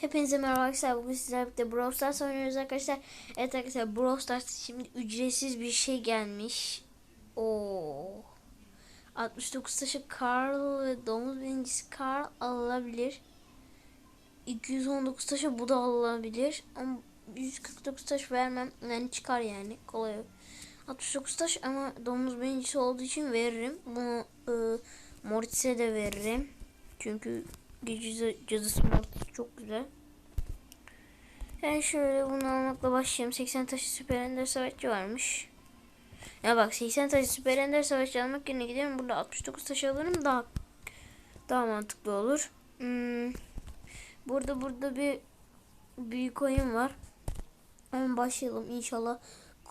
Hepinize merhaba arkadaşlar. Bugün sizlerle birlikte Brawl Stars oynuyoruz arkadaşlar. Evet arkadaşlar Brawl Stars şimdi ücretsiz bir şey gelmiş. Oo. 69 taşı Carl ve domuz birincisi Carl alınabilir. 219 taşı bu da alınabilir. Ama 149 taş vermem. Yani çıkar yani. Kolay. 69 taş ama domuz birincisi olduğu için veririm. Bunu e, Mortis'e de veririm. Çünkü Gece cadısı Mortis çok güzel. Ben şöyle bunu almakla başlayayım. 80 taşı Süper Ender Savaşçı varmış. Ya bak 80 taşı Süper Ender Savaşçı almak yerine gidelim. Burada 69 taşı alırım daha daha mantıklı olur. Hmm. Burada burada bir büyük oyun var. Hemen başlayalım. İnşallah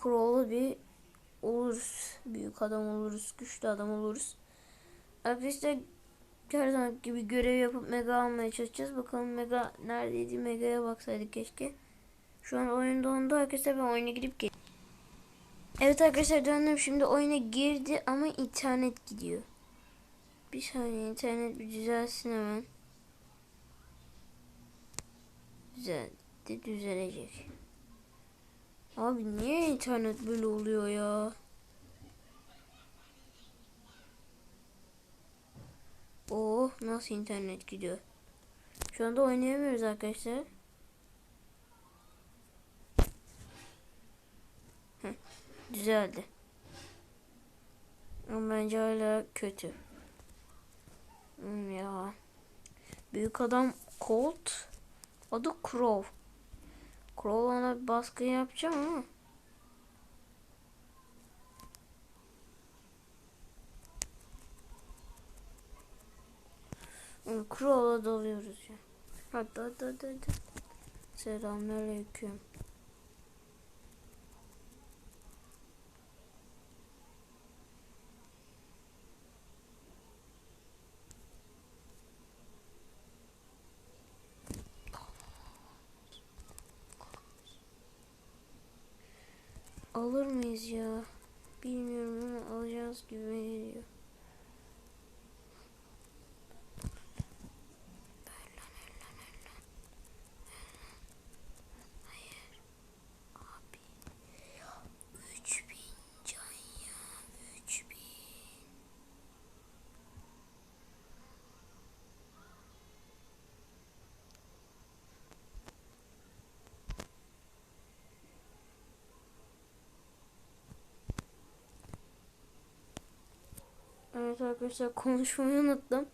Crow'lu bir oluruz. Büyük adam oluruz. Güçlü adam oluruz. Arkadaşlar her zaman gibi görev yapıp mega almaya çalışacağız. Bakalım mega neredeydi? Mega'ya baksaydık keşke. Şu an oyunda dondu. Arkadaşlar ben oyuna girip gel. Evet arkadaşlar döndüm. Şimdi oyuna girdi ama internet gidiyor. Bir saniye internet bir düzelsin hemen. Düzeldi. Düzelecek. Abi niye internet böyle oluyor ya? Oh nasıl internet gidiyor. Şu anda oynayamıyoruz arkadaşlar. Heh, düzeldi. Ama bence hala kötü. Hmm, ya. Büyük adam Colt. Adı Crow. Crow ona baskı yapacağım ama. Crow'la dalıyoruz ya. Hadi hadi hadi hadi. Selamünaleyküm. Alır mıyız ya? Bilmiyorum ama alacağız gibi geliyor. Abi. 3000 can ya. 3000. Evet arkadaşlar konuşmayı unuttum.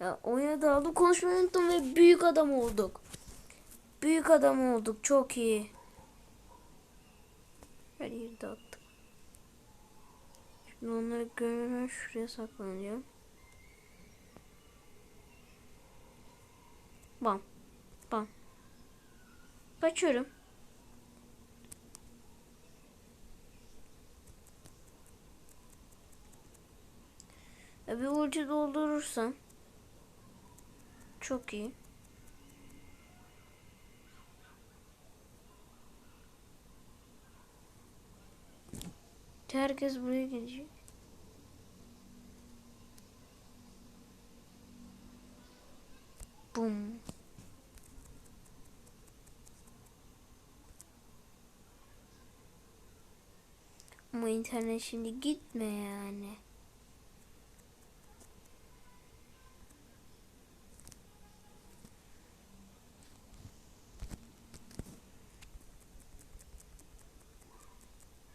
Ya oyuna daldım konuşmayı unuttum ve büyük adam olduk. Büyük adam olduk çok iyi. Her yeri dağıttık. Şimdi onları görmeden şuraya saklanacağım. Bam. Bam. Kaçıyorum. Bir ulti doldurursam çok iyi. Herkes buraya gelecek. Bum. Ama internet şimdi gitme yani.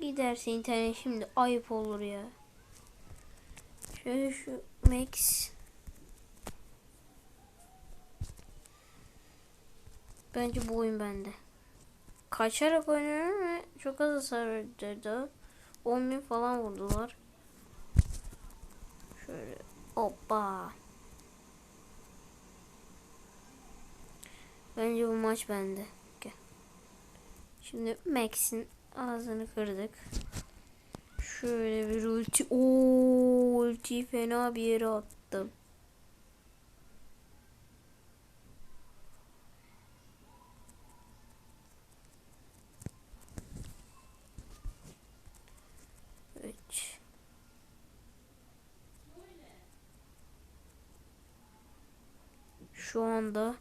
Giderse internet şimdi ayıp olur ya. Şöyle şu Max. Bence bu oyun bende. Kaçarak oynuyorum ve çok az hasar verdi. 10 bin falan vurdular. Şöyle hoppa. Bence bu maç bende. Şimdi Max'in ağzını kırdık. Şöyle bir ulti. Oo, ultiyi fena bir yere attım. Üç. Şu anda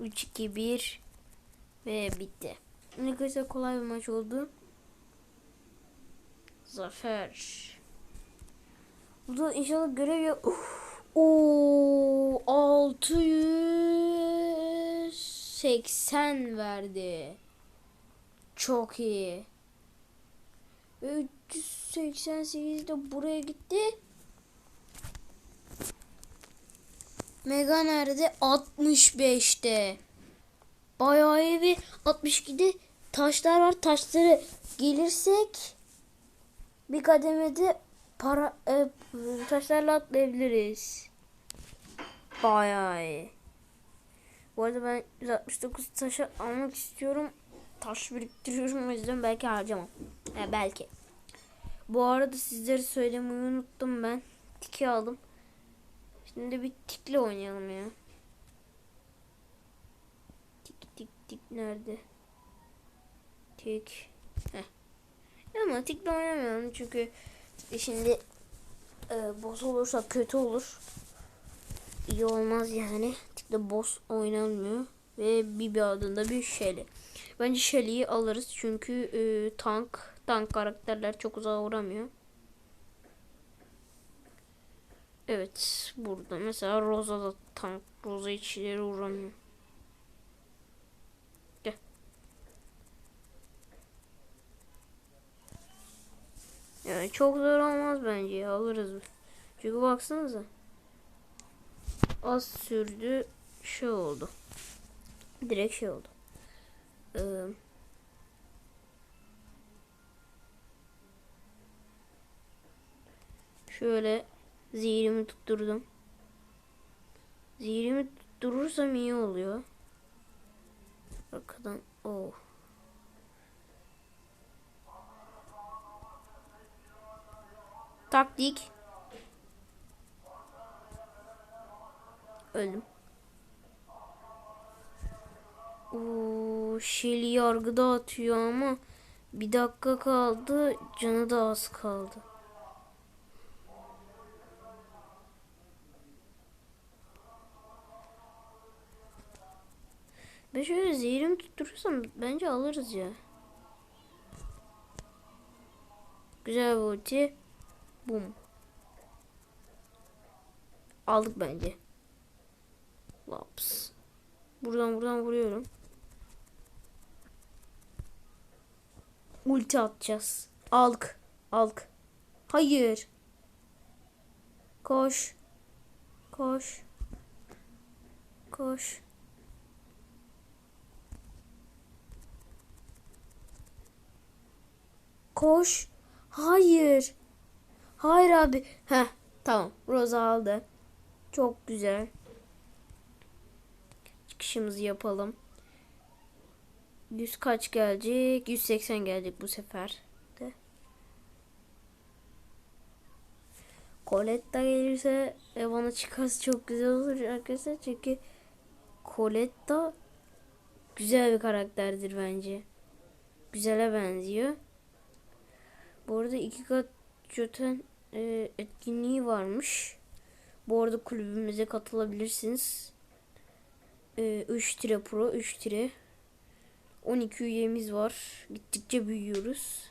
3 2 1 Ve bitti. Ne kadar kolay bir maç oldu. Zafer. Burada inşallah görev ya. Oo 680 verdi. Çok iyi. Ve 388 de buraya gitti. Mega nerede? 65'te. Bayağı iyi bir 62'de taşlar var. Taşları gelirsek bir kademede para e, taşlarla atlayabiliriz. Bayağı iyi. Bu arada ben 169 taşı almak istiyorum. Taş biriktiriyorum o yüzden belki harcamam. Yani belki. Bu arada sizlere söylemeyi unuttum ben. Tiki aldım. Şimdi bir tikle oynayalım ya. Tik tik tik nerede? Tik. Heh. Ama tikle oynamayalım çünkü şimdi e, boss olursa kötü olur. İyi olmaz yani. Tikle boss oynanmıyor. Ve Bibi adında bir Shelly. Bence Shelly'yi alırız çünkü e, tank tank karakterler çok uzağa vuramıyor. Evet burada mesela Rosa da tank Rosa içleri vuramıyor. Gel. Yani çok zor olmaz bence ya, alırız. Çünkü baksanıza. Az sürdü şey oldu. Direkt şey oldu. Ee, şöyle zihrimi tutturdum. Zihrimi tutturursam iyi oluyor. Arkadan oh. Taktik. Öldüm. Oo, Shelly yargıda atıyor ama bir dakika kaldı. Canı da az kaldı. Ben şöyle zehrim tutturursam bence alırız ya. Güzel bir ulti. Bum. Aldık bence. Laps. Buradan buradan vuruyorum. Ulti atacağız. Alk. Alk. Hayır. Koş. Koş. Koş. Koş. Hayır. Hayır abi. Heh tamam. Rosa aldı. Çok güzel. Çıkışımızı yapalım. 100 kaç gelecek? 180 gelecek bu sefer. De. Coletta gelirse e, bana çıkarsa çok güzel olur arkadaşlar. Çünkü Coletta güzel bir karakterdir bence. Güzele benziyor. Bu arada iki kat Joten e, etkinliği varmış. Bu arada kulübümüze katılabilirsiniz. E, 3 tire pro 3 tire 12 üyemiz var. Gittikçe büyüyoruz.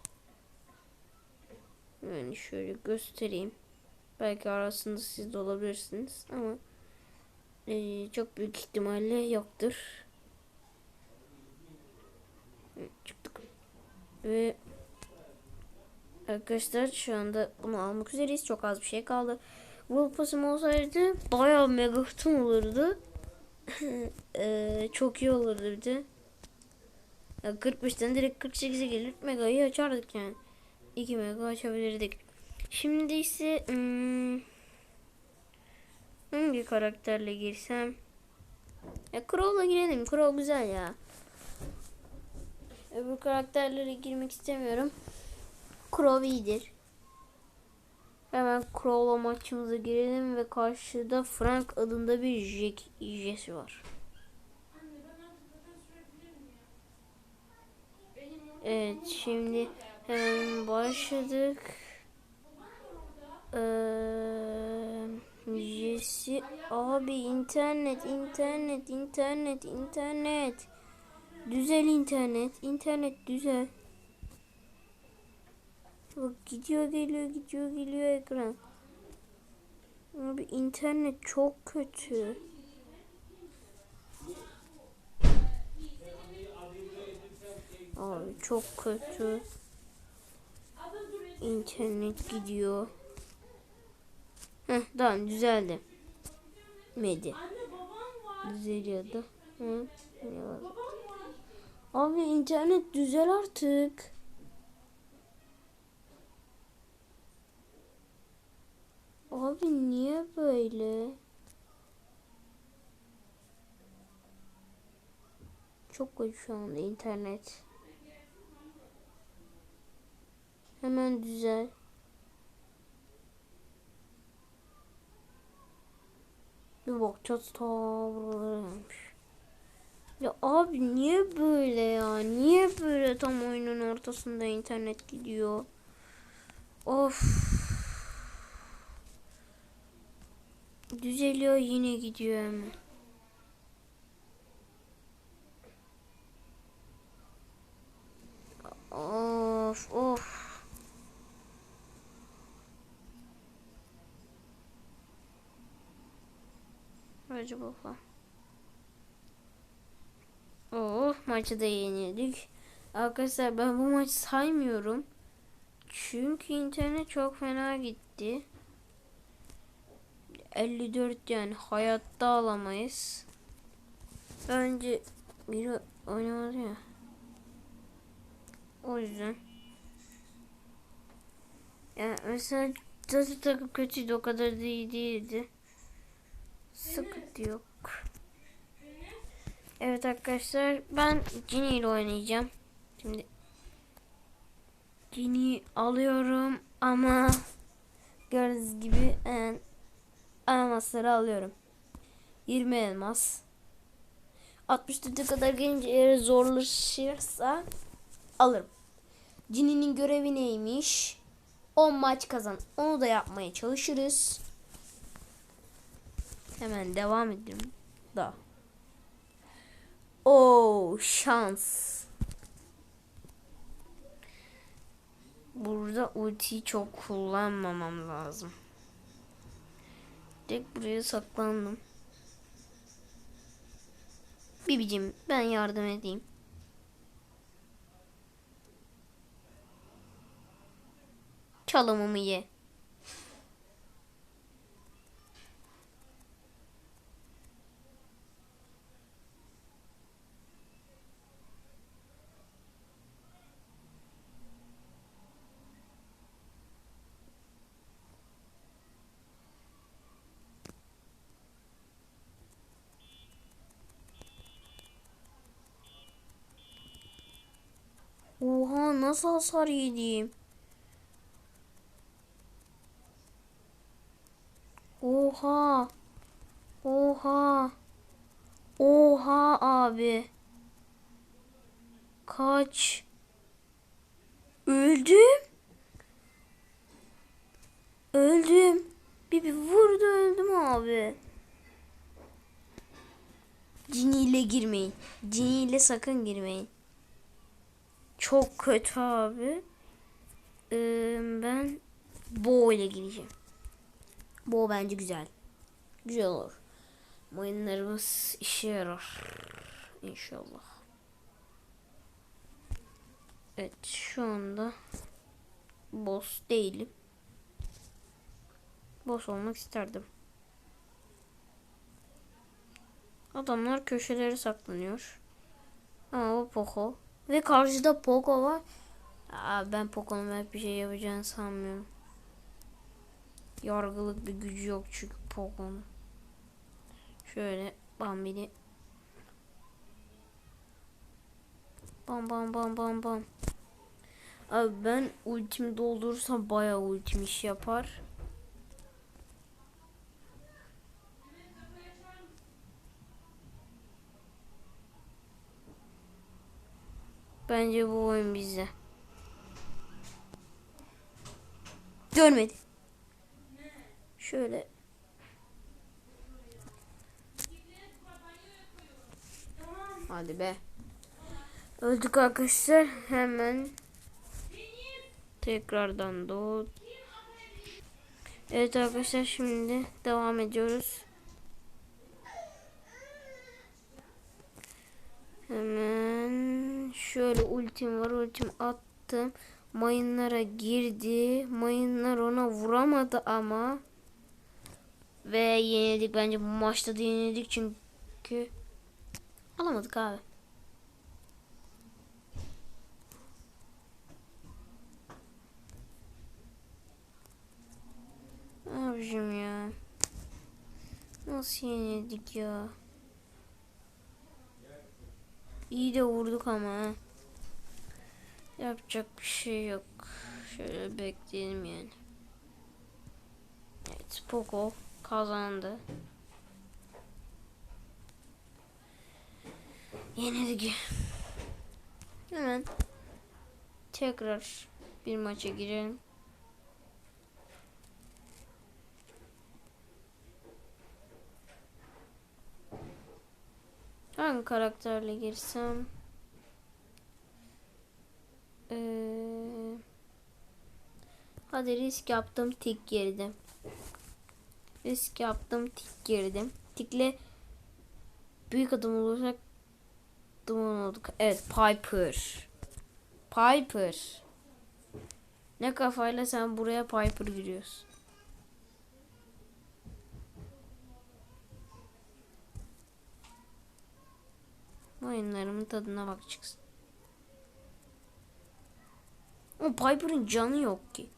Yani şöyle göstereyim. Belki arasında siz de olabilirsiniz ama e, çok büyük ihtimalle yoktur. Çıktık. Ve Arkadaşlar şu anda bunu almak üzereyiz. Çok az bir şey kaldı. World Pass'ım olsaydı bayağı mega kutum olurdu. ee, çok iyi olurdu bir de. Ya 45'ten direkt 48'e gelip megayı açardık yani. 2 mega açabilirdik. Şimdi ise hmm, hangi karakterle girsem? Ya Crow'la girelim. Crow güzel ya. Öbür karakterlere girmek istemiyorum. Crow iyidir. Hemen Crow'la maçımıza girelim ve karşıda Frank adında bir Jack Jesse var. Evet şimdi hemen başladık. Ee, Jesse abi internet internet internet internet Düzel internet. internet düzel. Bak gidiyor geliyor gidiyor geliyor ekran. Abi internet çok kötü. Abi çok kötü. İnternet gidiyor. Heh tamam düzeldi. Medi. Düzeliyordu. Hı? Abi internet düzel artık. Abi niye böyle? Çok kötü şu anda internet. Hemen düzel. Bir bakacağız ta buralarmış. Ya abi niye böyle ya? Niye böyle tam oyunun ortasında internet gidiyor? Of. Düzeliyor yine gidiyor hemen. Of of. Acaba falan. Oh maçı da yenildik. Arkadaşlar ben bu maçı saymıyorum. Çünkü internet çok fena gitti. 54 yani hayatta alamayız. Önce biri oynamadı ya. O yüzden. Yani mesela zaten takım kötüydü o kadar da iyi değildi. Sıkıntı yok. Evet arkadaşlar ben Ginny ile oynayacağım. Şimdi Ginny alıyorum ama gördüğünüz gibi en elmasları alıyorum. 20 elmas. 64'e kadar gelince eğer zorlaşırsa alırım. Ginny'nin görevi neymiş? 10 maç kazan. Onu da yapmaya çalışırız. Hemen devam edelim. Da. Oo şans. Burada ultiyi çok kullanmamam lazım. Direkt buraya saklandım. Bibicim ben yardım edeyim. Çalımımı ye. Oha nasıl hasar yedim? Oha. Oha. Oha abi. Kaç. Öldüm. Öldüm. Bir, bir vurdu öldüm abi. Cini ile girmeyin. Cini ile sakın girmeyin. Çok kötü abi. Ee, ben Bo ile gireceğim. Bo bence güzel. Güzel olur. Oyunlarımız işe yarar. İnşallah. Evet şu anda boss değilim. Boss olmak isterdim. Adamlar köşelere saklanıyor. Ama o Poco. Ve karşıda Poco var. Aa, ben Poco'nun hep bir şey yapacağını sanmıyorum. Yargılık bir gücü yok çünkü Poco'nun. Şöyle Bambi'ni Bam bam bam bam bam. Abi ben ultimi doldurursam bayağı ultim iş yapar. Bence bu oyun bize. Görmedi. Şöyle. Hadi be. Öldük arkadaşlar. Hemen tekrardan doğ. Evet arkadaşlar şimdi devam ediyoruz. Hemen şöyle ultim var. Ultim attım. Mayınlara girdi. Mayınlar ona vuramadı ama. Ve yenildik. Bence maçta da yenildik çünkü alamadık abi. Abicim ya. Nasıl yenildik ya? İyi de vurduk ama. Yapacak bir şey yok. Şöyle bekleyelim yani. Evet Poco kazandı. Yenilgi. Hemen tekrar bir maça girelim. Hangi karakterle girsem? Ee, hadi risk yaptım tik girdim. Risk yaptım tik girdim. Tikle büyük adım olursak duman olduk. Evet Piper. Piper. Ne kafayla sen buraya Piper giriyorsun? Oyunlarımın tadına bakacaksın. O Piper'ın canı yok ki.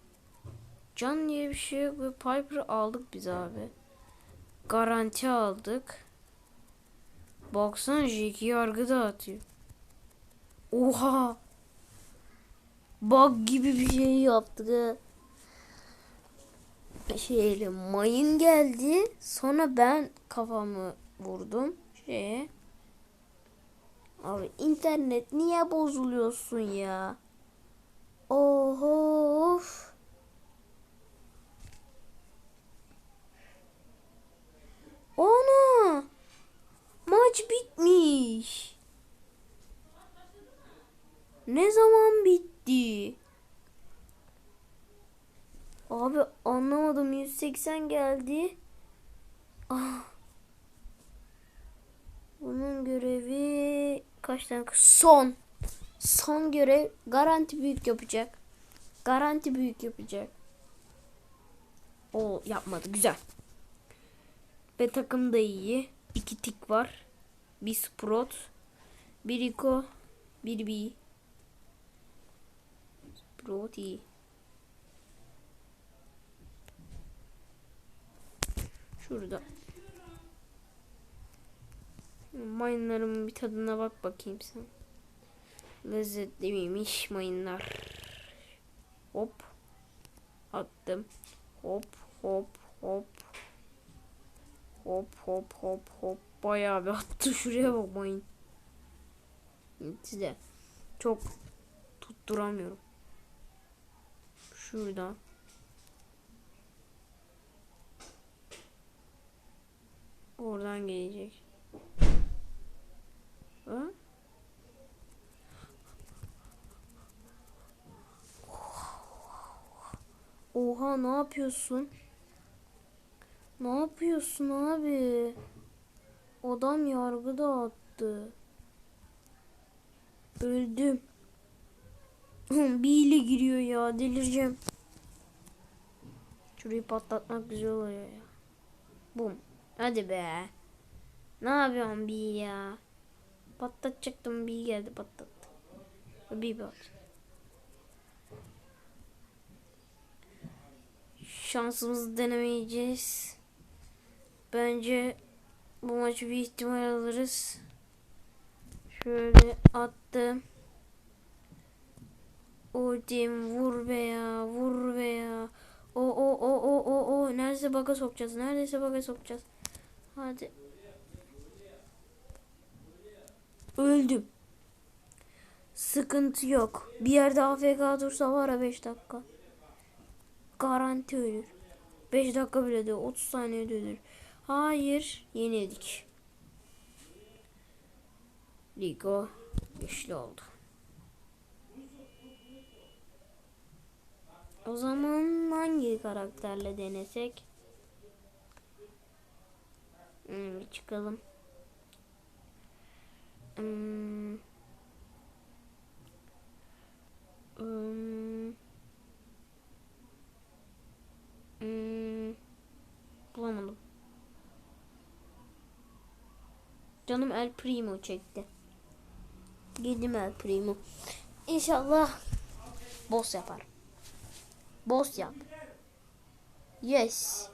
Can diye bir şey yok ve Piper'ı aldık biz abi. Garanti aldık. Baksana Jake yargı dağıtıyor. Oha. Bug gibi bir şey yaptık ha. Şeyle mayın geldi. Sonra ben kafamı vurdum şeye. Abi internet niye bozuluyorsun ya? Oho. Ana! Maç bitmiş. Ne zaman bitti? Abi anlamadım 180 geldi. Ah. Tane? Son. Son görev garanti büyük yapacak. Garanti büyük yapacak. O yapmadı. Güzel. Ve takım da iyi. İki tik var. Bir Sprout. Bir Rico. Bir B. Sprout iyi. Şurada. Mayınlarımın bir tadına bak bakayım sen. Lezzetli miymiş mayınlar. Hop. Attım. Hop hop hop. Hop hop hop hop. Bayağı bir attı şuraya bak mayın. Size çok tutturamıyorum. Şurada. Oradan gelecek. Ha? Oha ne yapıyorsun? Ne yapıyorsun abi? Adam yargı dağıttı. Öldüm. Bir ile giriyor ya delireceğim. Şurayı patlatmak güzel oluyor ya. Bum. Hadi be. Ne yapıyorsun bir ya? Patlatacaktım bir geldi patlattı. Bir bak. Şansımızı denemeyeceğiz. Bence bu maçı bir ihtimal alırız. Şöyle attım. Ultim vur be ya vur be ya. O o o o o o neredeyse baga sokacağız. Neredeyse baga sokacağız. Hadi. Öldüm. Sıkıntı yok. Bir yerde AFK dursa var ya 5 dakika. Garanti ölür. 5 dakika bile değil 30 saniyede ölür. Hayır yenildik. Rico Güçlü oldu. O zaman hangi karakterle denesek? Hmm, çıkalım. Hmm. Hmm. Hmm. Bulamadım. Canım El Primo çekti. Girdim El Primo. İnşallah boss yapar. Boss yap. Yes.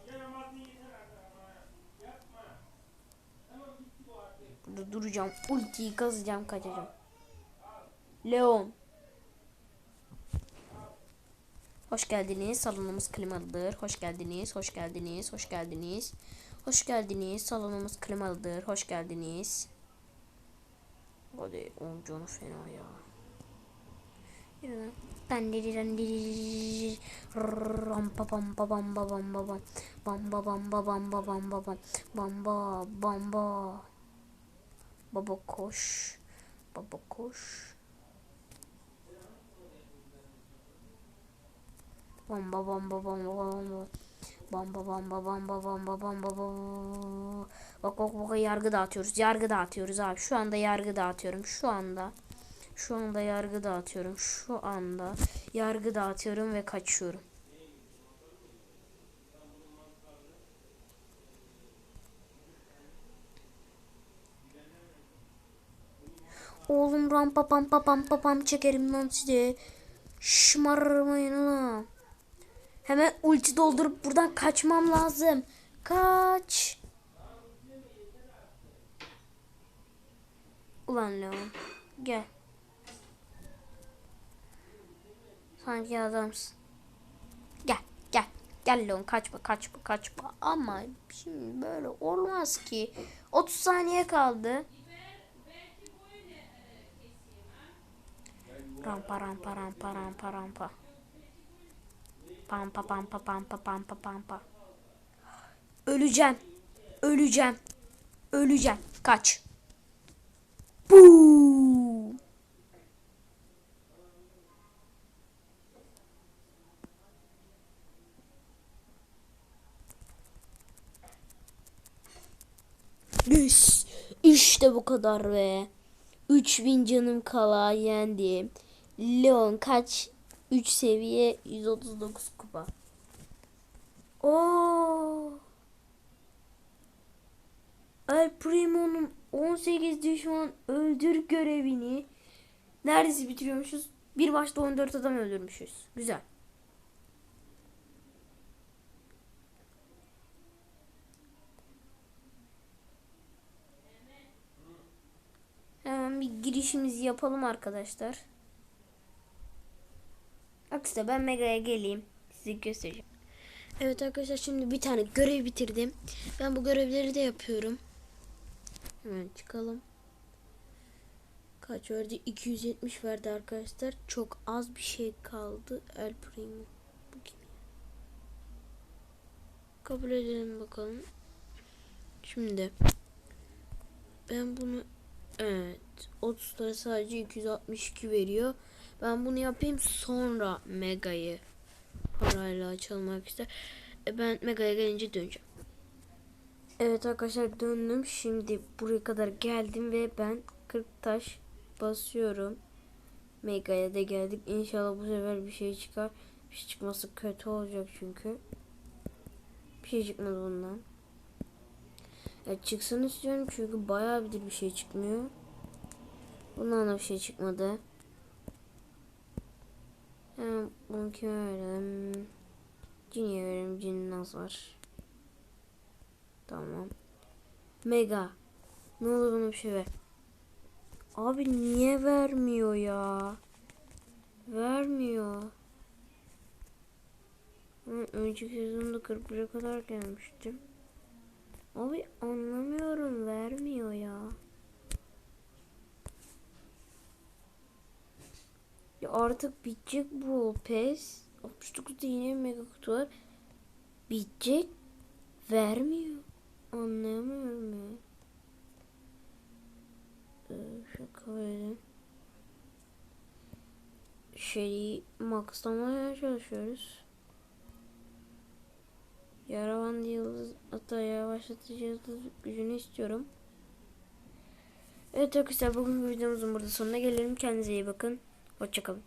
Burada duracağım. Ultiyi kazacağım kaçacağım. Leon. Hoş geldiniz. Salonumuz klimalıdır. Hoş geldiniz. Hoş geldiniz. Hoş geldiniz. Hoş geldiniz. Salonumuz klimalıdır. Hoş geldiniz. Hadi oğlum canı fena ya. Yürü lan. Ben dedi ben dedi ram pa pam pa bam ba bam ba bam bam ba bam ba bam ba bam ba bam bam ba bam ba baba koş. Baba koş. Bam ba bam ba bam ba bam ba bam ba bam ba bam ba bam ba bam ba ba bak bak bak yargı dağıtıyoruz yargı dağıtıyoruz abi. Şu anda yargı dağıtıyorum şu anda. Şu anda yargı dağıtıyorum. Şu anda yargı dağıtıyorum ve kaçıyorum. Oğlum rampa pam pa pam pa pam çekerim lan size. Şımarmayın lan. Hemen ulti doldurup buradan kaçmam lazım. Kaç. Ulan Leon. Gel. Sanki adamsın. Gel gel. Gel Leon kaçma kaçma kaçma. Ama şimdi böyle olmaz ki. 30 saniye kaldı. Rampa rampa rampa rampa rampa. Pampa pampa pampa pampa pampa. Öleceğim. Öleceğim. Öleceğim. Kaç. Buu. Yes. İşte bu kadar be. 3000 canım kala yendim. Leon kaç? 3 seviye 139 kupa. Oo. El Primo'nun 18 düşman öldür görevini neredeyse bitiriyormuşuz. Bir maçta 14 adam öldürmüşüz. Güzel. Hemen bir girişimizi yapalım arkadaşlar. Aksine ben Mega'ya geleyim. Size göstereceğim. Evet arkadaşlar şimdi bir tane görev bitirdim. Ben bu görevleri de yapıyorum. Hemen çıkalım. Kaç verdi? 270 verdi arkadaşlar. Çok az bir şey kaldı. El Primo. Bu kim? Kabul edelim bakalım. Şimdi ben bunu evet 30 lira sadece 262 veriyor. Ben bunu yapayım sonra Mega'yı parayla açılmak ister. E ben Mega'ya gelince döneceğim. Evet arkadaşlar döndüm. Şimdi buraya kadar geldim ve ben 40 taş basıyorum. Mega'ya da geldik. İnşallah bu sefer bir şey çıkar. Bir şey çıkması kötü olacak çünkü. Bir şey çıkmadı bundan. Ya çıksın istiyorum çünkü bayağı bir bir şey çıkmıyor. Bundan da bir şey çıkmadı. Hemen bunu kime verelim? Cini'ye verelim. Cin naz var. Tamam. Mega. Ne olur bana bir şey ver. Abi niye vermiyor ya? Vermiyor. Önceki sezonda 41'e kadar gelmiştim. Abi anlamıyorum vermiyor ya. Ya artık bitecek bu pes. 69 yine mega kutu var. Bitecek. Vermiyor. Anlayamıyorum ya. Ee, şaka verelim. içeriği maxlamaya çalışıyoruz. Yaravan yıldız hatta yavaşlatıcı yıldız gücünü istiyorum. Evet arkadaşlar bugün videomuzun burada sonuna gelelim. Kendinize iyi bakın. Hoşçakalın.